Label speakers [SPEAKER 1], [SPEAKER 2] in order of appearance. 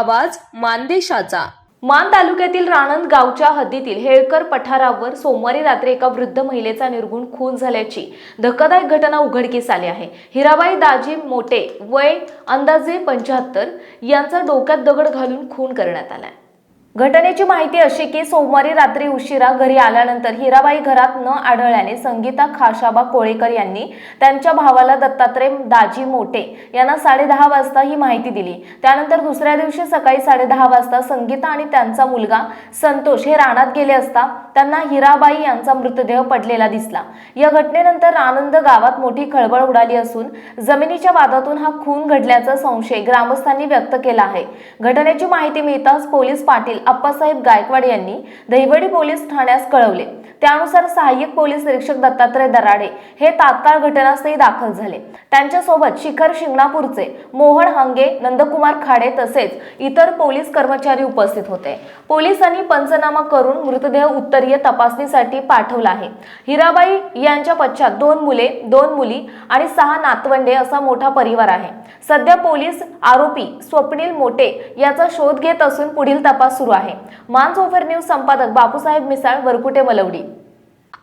[SPEAKER 1] आवाज मानदेशाचा.
[SPEAKER 2] मान तालुक्यातील राणंद गावच्या हद्दीतील हेळकर पठारावर सोमवारी रात्री एका वृद्ध महिलेचा निर्गुण खून झाल्याची धक्कादायक घटना उघडकीस आली आहे. हिराबाई दाजी मोटे वय अंदाजे पंच्याहत्तर यांचा डोक्यात दगड घालून खून करण्यात आलाय. घटनेची माहिती अशी की सोमवारी रात्री उशिरा घरी आल्यानंतर हिराबाई घरात न आढळल्याने संगीता खाशाबा कोळेकर यांनी त्यांच्या भावाला दत्तात्रय दाजी मोटे यांना साडेदहा वाजता ही माहिती दिली. त्यानंतर दुसऱ्या दिवशी सकाळी साडेदहा वाजता संगीता आणि त्यांचा मुलगा संतोष हे रानात गेले असता त्यांना हिराबाई यांचा मृतदेह पडलेला दिसला. या घटनेनंतर आनंद गावात मोठी खळबळ उडाली असून जमिनीच्या वादातून हा खून घडल्याचा संशय ग्रामस्थांनी व्यक्त केला आहे. घटनेची माहिती मिळताच पोलीस पाटील अप्पासाहेब गायकवाड यांनी दहिवडी पोलीस ठाण्यास कळवले. त्यानुसार सहाय्यक पोलीस निरीक्षक दत्तात्रय दराडे हे तात्काळ घटनास्थळी दाखल झाले. त्यांच्यासोबत शिखर शिंगणापूरचे मोहन हांगे नंदकुमार खाडे तसेच इतर पोलीस कर्मचारी उपस्थित होते. पोलिसांनी पंचनामा करून मृतदेह उत्तरीय तपासणीसाठी पाठवला आहे. हिराबाई यांच्या पश्चात दोन मुले दोन मुली आणि सहा नातवंडे असा मोठा परिवार आहे. सध्या पोलीस आरोपी स्वप्नील मोटे याचा शोध घेत असून पुढील तपास सुरू आहे. मान सोफर न्यूज संपादक बापूसाहेब मिसाळ वरकुटे मलवडी.